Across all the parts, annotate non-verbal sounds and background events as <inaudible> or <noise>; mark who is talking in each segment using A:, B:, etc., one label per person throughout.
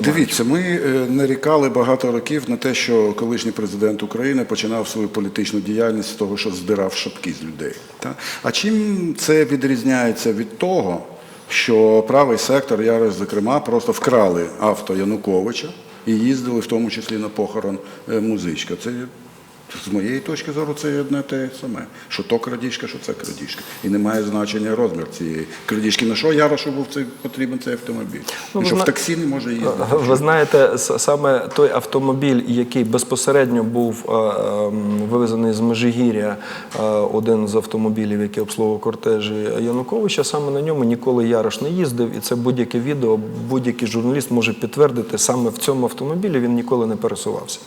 A: Дивіться, ми е, нарікали багато років на те, що колишній президент України починав свою політичну діяльність з того, що здирав шапки з людей. А чим це відрізняється від того, що правий сектор, я зокрема, просто вкрали авто Януковича і їздили в тому числі на похорон е, музичка. Це з моєї точки зору це одне те саме. Що то крадіжка, що це крадіжка. І не має значення розмір цієї крадіжки. На що Ярошу був цей потрібен цей автомобіль?
B: Ну,
A: що в таксі не може їздити.
B: Ви знаєте, саме той автомобіль, який безпосередньо був е, ем, вивезений з Межигір'я, е, один з автомобілів, який обслуговував кортежі Януковича, саме на ньому ніколи Ярош не їздив, і це будь-яке відео, будь-який журналіст може підтвердити, саме в цьому автомобілі він ніколи не пересувався.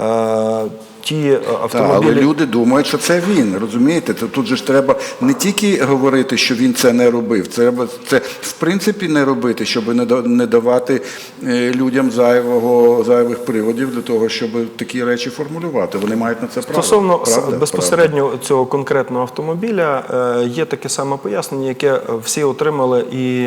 B: Е, Ті е,
A: Та, але люди думають, що це він. Розумієте? Тут же ж треба не тільки говорити, що він це не робив. Треба це в принципі не робити, щоб не да- не давати е, людям зайвого зайвих приводів для того, щоб такі речі формулювати. Вони мають на це право.
B: Стосовно
A: Правда?
B: безпосередньо цього конкретного автомобіля, е, є таке саме пояснення, яке всі отримали і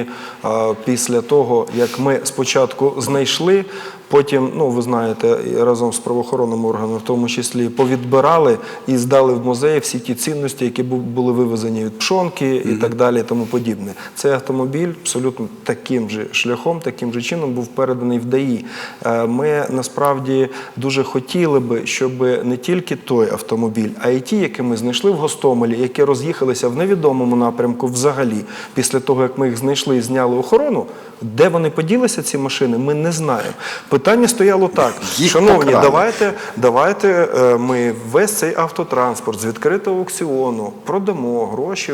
B: після того, як ми спочатку знайшли, потім, ну ви знаєте, разом з правоохоронними органами, в тому числі, повідбирали і здали в музей всі ті цінності, які були вивезені від пшонки і так далі, і тому подібне. Цей автомобіль абсолютно таким же шляхом, таким же чином був переданий в ДАІ. Е, Ми насправді дуже хотіли би, щоб не тільки той автомобіль, а й ті, які ми знайшли в Гостомелі, які роз'їхалися в невідомому напрямку взагалі, після того, як ми їх знайшли і зняли охорону, де вони поділися, ці машини, ми не знаємо. Питання стояло так: <laughs>
A: Їх
B: шановні,
A: покрали.
B: давайте, давайте е, ми весь цей автотранспорт з відкритого аукціону продамо гроші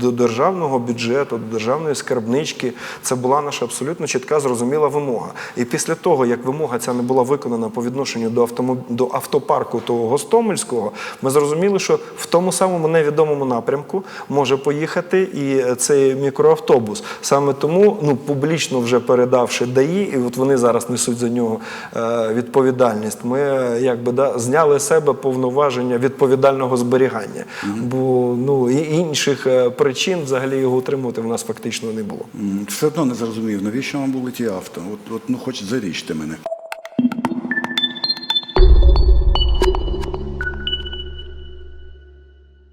B: до державного бюджету, до державної скарбнички. Це була наша абсолютно чітка, зрозуміла вимога. І після того, як вимога ця не була виконана по відношенню до автомоб... до автопарку того Гостомельського, ми зрозуміли, що в тому самому невідомому напрямку може поїхати і цей мікроавтобус. Саме тому, ну публічно вже передавши ДАІ, і от вони зараз несуть за нього е, відповідальність. Ми якби да зняли з себе повноваження відповідального зберігання, бо ну і інших е, причин взагалі його утримувати в нас фактично не було.
A: М, Все одно не зрозумів, навіщо вам були ті авто? От, от ну хоч зарічте мене.